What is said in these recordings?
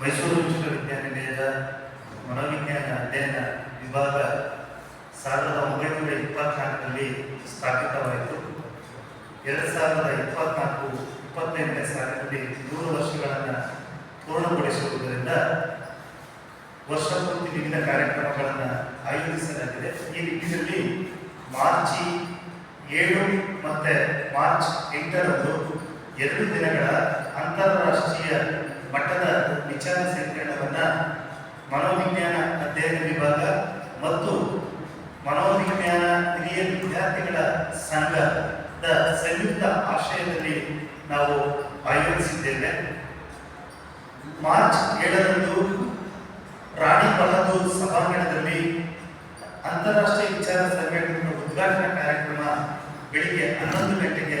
ಮೈಸೂರು ವಿಶ್ವವಿದ್ಯಾನಿಲಯದ ಮನೋವಿಜ್ಞಾನ ಅಧ್ಯಯನ ವಿಭಾಗ ಸಾವಿರದ ಒಂಬೈನೂರ ಇಪ್ಪತ್ನಾಲ್ಕರಲ್ಲಿ ಸ್ಥಾಪಿತವಾಯಿತು. ಎರಡು ಸಾವಿರದ ಇಪ್ಪತ್ನಾಲ್ಕು ಇಪ್ಪತ್ತೆಂಟನೇ ಸಾಲಿನಲ್ಲಿ ನೂರು ವರ್ಷಗಳನ್ನು ಪೂರ್ಣಗೊಳಿಸುವುದರಿಂದ ವರ್ಷಪೂರ್ತಿ ವಿವಿಧ ಕಾರ್ಯಕ್ರಮಗಳನ್ನು ಆಯೋಜಿಸಲಾಗಿದೆ. ಈ ನಿಟ್ಟಿನಲ್ಲಿ ಮಾರ್ಚ್ ಏಳು ಮತ್ತು ಮಾರ್ಚ್ ಎಂಟರಂದು ಎರಡು ದಿನಗಳ ಅಂತಾರಾಷ್ಟ್ರೀಯ ಮಟ್ಟದ ವಿಚಾರ ಸಂಕಿರಣವನ್ನು ಮನೋವಿಜ್ಞಾನ ಅಧ್ಯಯನ ವಿಭಾಗ ಮತ್ತು ಮನೋವಿಜ್ಞಾನ ಹಿರಿಯ ವಿದ್ಯಾರ್ಥಿಗಳ ಸಂಘದ ಸಂಯುಕ್ತ ಆಶ್ರಯದಲ್ಲಿ ನಾವು ಆಯೋಜಿಸಿದ್ದೇವೆ. ಮಾರ್ಚ್ ಏಳರಂದು ರಾಣಿ ಬಹದ್ದೂರ್ ಸಭಾಂಗಣದಲ್ಲಿ ಅಂತಾರಾಷ್ಟ್ರೀಯ ವಿಚಾರ ಸಂಘಟನೆಯ ಉದ್ಘಾಟನಾ ಕಾರ್ಯಕ್ರಮ ಬೆಳಿಗ್ಗೆ ಹನ್ನೊಂದು ಗಂಟೆಗೆ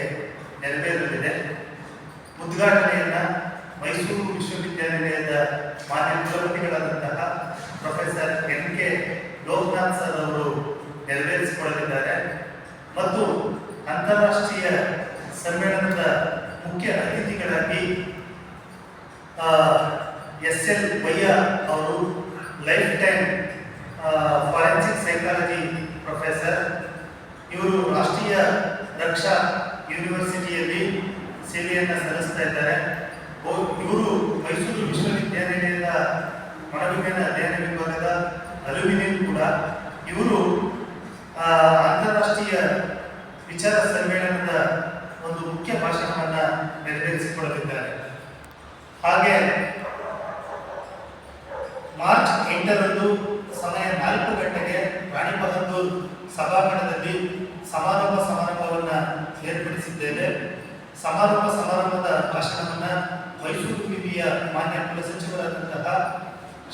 ನೆರವೇರಲಿದೆ. ಉದ್ಘಾಟನೆಯನ್ನ ಮೈಸೂರು ವಿಶ್ವವಿದ್ಯಾನಿಲಯದ ಮಾನ್ಯ ಕುಲಪತಿಗಳಾದಂತಹ professor N K Lokanath sir ಅವರು ನೆರವೇರಿಸಿಕೊಳ್ಳಲಿದ್ದಾರೆ. ಮತ್ತು ಅಂತಾರಾಷ್ಟ್ರೀಯ ಸಮ್ಮೇಳನದ ಮುಖ್ಯ ಅತಿಥಿಗಳಾಗಿ ಎಸ್ ಎಲ್ ವಯ್ಯ ಅವರು life time forensic psychology professor, ಇವರು ರಾಷ್ಟ್ರೀಯ ರಕ್ಷಾ ಯೂನಿವರ್ಸಿಟಿಯಲ್ಲಿ ಸೇವೆಯನ್ನು ಸಲ್ಲಿಸ್ತಾ ಇದ್ದಾರೆ ಓ- ಇವರು ಮೈಸೂರು ವಿಶ್ವವಿದ್ಯಾನಿಲಯದ ಮನೋವಿಜ್ಞಾನ ಅಧ್ಯಯನ ವಿಭಾಗದ ಅಲ್ಯೂಮಿನಿಯಂ ಕೂಡ ಇವರು ಅಂತಾರಾಷ್ಟ್ರೀಯ ವಿಚಾರ ಸಮ್ಮೇಳನದ ಒಂದು ಮುಖ್ಯ ಭಾಷಣವನ್ನು ನೆರವೇರಿಸಿಕೊಳ್ಳಲಿದ್ದಾರೆ ಹಾಗೆ ಮಾರ್ಚ್ ಎಂಟರಂದು ಸಮಯ ನಾಲ್ಕು ಗಂಟೆಗೆ ರಾಣಿ ಬಹದ್ದೂರ್ ಸಭಾಂಗಣದಲ್ಲಿ ಸಮಾರೋಪ ಸಮಾರಂಭವನ್ನ ಏರ್ಪಡಿಸಿದ್ದೇವೆ ಸಮಾರೋಪ ಸಮಾರಂಭದ ಭಾಷಣವನ್ನ ಮೈಸೂರು ವಿವಿಯ ಮಾನ್ಯ ಕುಲಸಚಿವರಾದಂತಹ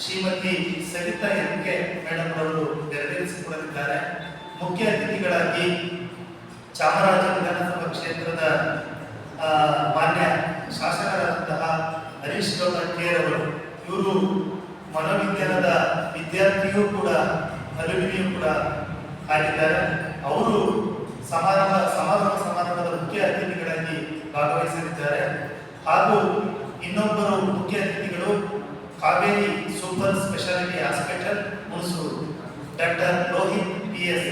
Shrimati Savitha M K madam ಅವರು ನೆರವೇರಿಸಿಕೊಳ್ಳಲಿದ್ದಾರೆ ಮುಖ್ಯ ಅತಿಥಿಗಳಾಗಿ ಚಾಮರಾಜ ವಿಧಾನಸಭಾ ಕ್ಷೇತ್ರದ ಮಾನ್ಯ ಶಾಸಕರಾದಂತಹ ಹರೀಶ್ ಗೌಡ ಅವರು ಇವರು ಮನೋವಿಜ್ಞಾನದ ವಿದ್ಯಾರ್ಥಿಯೂ ಕೂಡ ಅಲುಮಿನಿಯೂ ಕೂಡ ಆಗಿದ್ದಾರೆ. ಅವರು ಸಮಾರಂಭ ಸಮಾರಂಭ ಸಮಾರಂಭದ ಮುಖ್ಯ ಅತಿಥಿಗಳಾಗಿ ಭಾಗವಹಿಸಲಿದ್ದಾರೆ ಹಾಗೂ ಇನ್ನೊಬ್ಬರು ಮುಖ್ಯ ಅತಿಥಿಗಳು Kaveri super hospital Hunsur doctor Rohith P S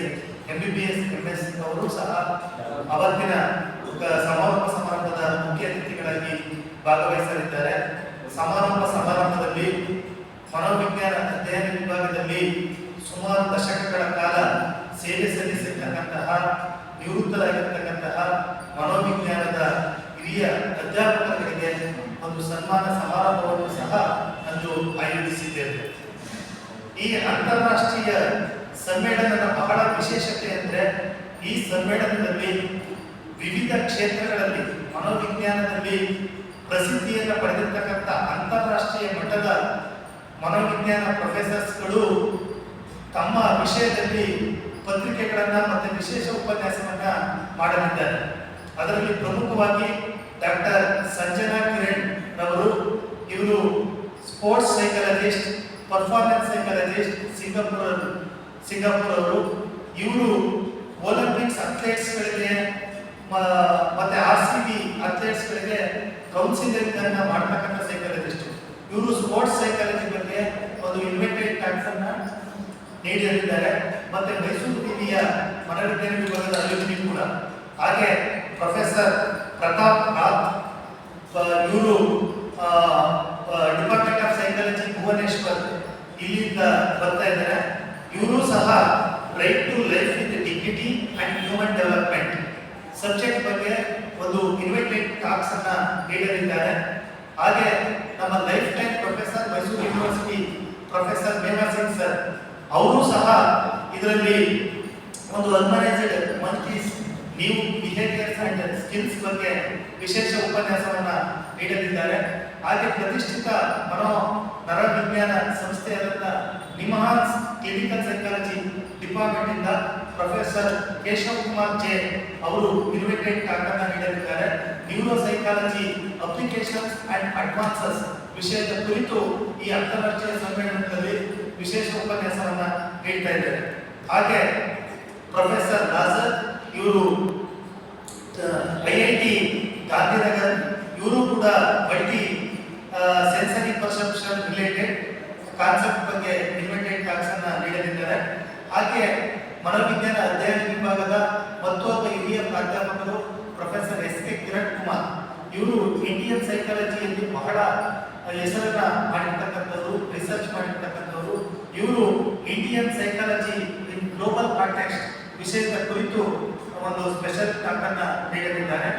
M B B S M S ಅವರು ಸಹ ಅವತ್ತಿನ ಸಮಾರೋಪ ಸಮಾರಂಭದ ಮುಖ್ಯ ಅತಿಥಿಗಳಾಗಿ ಭಾಗವಹಿಸಲಿದ್ದಾರೆ. ಸಮಾರಂಭ ಸಮಾರಂಭದಲ್ಲಿ ಮನೋವಿಜ್ಞಾನ ಅಧ್ಯಯನ ವಿಭಾಗದಲ್ಲಿ ಸುಮಾರು ದಶಕಗಳ ಕಾಲ ಸೇವೆ ಸಲ್ಲಿಸಿರ್ತಕ್ಕಂತಹ, ನಿವೃತ್ತರಾಗಿರ್ತಕ್ಕಂತಹ ಮನೋವಿಜ್ಞಾನದ ಹಿರಿಯ ಅಧ್ಯಾಪಕರಿಗೆ ಒಂದು ಸನ್ಮಾನ ಸಮಾರಂಭವನ್ನು ಸಹ ಅಂದು ಆಯೋಜಿಸಿದ್ದೇವೆ. ಈ ಅಂತಾರಾಷ್ಟ್ರೀಯ ಸಮ್ಮೇಳನದ ಬಹಳ ವಿಶೇಷತೆ ಅಂದರೆ ಈ ಸಮ್ಮೇಳನದಲ್ಲಿ ವಿವಿಧ ಕ್ಷೇತ್ರಗಳಲ್ಲಿ ಮನೋವಿಜ್ಞಾನದಲ್ಲಿ ಪ್ರಸಿದ್ಧಿಯನ್ನು ಪಡೆದಿರ್ತಕ್ಕಂಥ ಅಂತಾರಾಷ್ಟ್ರೀಯ ಮಟ್ಟದ ಮನೋವಿಜ್ಞಾನ ಪ್ರೊಫೆಸರ್ಸ್ಗಳು ತಮ್ಮ ವಿಷಯದಲ್ಲಿ ಪತ್ರಿಕೆಗಳನ್ನು ಮತ್ತು ವಿಶೇಷ ಉಪನ್ಯಾಸವನ್ನು ಮಾಡಲಿದ್ದಾರೆ. ಅದರಲ್ಲಿ ಪ್ರಮುಖವಾಗಿ ಡಾಕ್ಟರ್ ಸಂಜನಾ ಕಿರಣ್ ರವರು, ಇವರು sports psychologist performance psychologist Singapore Singapore ಅವರು ಇವರು ಒಲಿಂಪಿಕ್ಸ್ ಅಥ್ಲೆಟ್ಸ್ಗಳಿಗೆ ಮತ್ತೆ ಆರ್ ಸಿ ಬಿ ಅಥ್ಲೆಟ್ಸ್ಗಳಿಗೆ ಕೌನ್ಸಿಲಿಂಗ್ ಅನ್ನ ಮಾಡ್ತಕ್ಕಂಥ ಸೈಕಾಲಜಿಸ್ಟ್ ಇವರು ಸ್ಪೋರ್ಟ್ಸ್ ಸೈಕಾಲಜಿ ಬಗ್ಗೆ ಒಂದು ಇನ್ವೆಂಟೆಡ್ ಟ್ಯಾಕ್ಸ್ ಅನ್ನ ನೀಡಲಿದ್ದಾರೆ ಮತ್ತೆ ಮೈಸೂರು ಟಿವಿಯ ಮನೋವಿಜ್ಞಾನ ವಿಭಾಗದ ಕೂಡ. ಹಾಗೆ ಪ್ರೊಫೆಸರ್ ಪ್ರತಾಪ್ ನಾಥ್ ಇವರು ಡಿಪಾರ್ಟ್ಮೆಂಟ್ ಆಫ್ ಸೈಕಾಲಜಿ ಭುವನೇಶ್ವರ್ ಇಲ್ಲಿಂದ ಬರ್ತಾ ಇದ್ದಾರೆ ಇವರು ಸಹ right to life with dignity and human development subject ಬಗ್ಗೆ ಒಂದು ಇನ್ವೆಂಟೆಡ್ ಟಾಕ್ಸ್ ಅನ್ನ ನೀಡಲಿದ್ದಾರೆ ಹಾಗೆ ನಮ್ಮ life time professor Mysuru university professor Megha Singh sir ಅವರು ಸಹ ಇದರಲ್ಲಿ ಒಂದು ಅನ್ಮ್ಯಾನೇಜ್ಡ್ ಮಂಕೀಸ್ ನೀವು ಬಿಹೇವಿಯರ್ಸ್ ಅಂಡ್ ಸ್ಕಿಲ್ಸ್ ಬಗ್ಗೆ ವಿಶೇಷ ಉಪನ್ಯಾಸವನ್ನ ನೀಡಲಿದ್ದಾರೆ. ಹಾಗೆ ಪ್ರತಿಷ್ಠಿತ ಮನೋ ನರವಿಜ್ಞಾನ ಸಂಸ್ಥೆಯಾದಂಥ ನಿಮಹಾನ್ಸ್ ಕ್ಲಿನಿಕಲ್ ಸೈಕಾಲಜಿ ಡಿಪಾರ್ಟ್ಮೆಂಟ್ ಇಂದ ಪ್ರೊಫೆಸರ್ ಕೇಶವ್ ಕುಮಾರ್ ಜೆ ಅವರು ಇನ್ವೆಟೆಡ್ ಕಾಕನ್ನ ನೀಡಲಿದ್ದಾರೆ. Neuro psychology applications and advances ವಿಷಯದ ಕುರಿತು ಈ ಅಂತಾರಾಷ್ಟ್ರೀಯ ಸಮ್ಮೇಳನದಲ್ಲಿ ವಿಶೇಷ ಉಪನ್ಯಾಸವನ್ನ ನೀಡ್ತಾ ಇದ್ದಾರೆ ಹಾಗೆ ಪ್ರೊಫೆಸರ್ ದಾಸರ್ ಇವರು ಐ ಐ ಟಿ ಗಾಂಧಿನಗರ್ ಇವರು ಕೂಡ multi sensory perception related concept ಬಗ್ಗೆ ಇನ್ವೆಂಟೆಡ್ ಟಾಕ್ಸ್ ಅನ್ನ ನೀಡಲಿದ್ದಾರೆ. ಹಾಗೆ ಮನೋವಿಜ್ಞಾನ ಅಧ್ಯಯನ ವಿಭಾಗದ ಮತ್ತೊಬ್ಬ ಹಿರಿಯ ಪ್ರಾಧ್ಯಾಪಕರು professor S K Kiran Kumar. ಇವರು ಇಂಡಿಯನ್ ಸೈಕಾಲಜಿಯಲ್ಲಿ ಬಹಳ ಹೆಸರನ್ನ ಮಾಡಿರ್ತಕ್ಕಂಥವ್ರು ರಿಸರ್ಚ್ ಮಾಡಿರ್ತಕ್ಕಂಥವ್ರು. ಇವರು Indian psychology in global context ವಿಷಯದ ಕುರಿತು ಒಂದು ಸ್ಪೆಷಲ್ ಟಾಕ್ ಅನ್ನ ನೀಡಲಿದ್ದಾರೆ.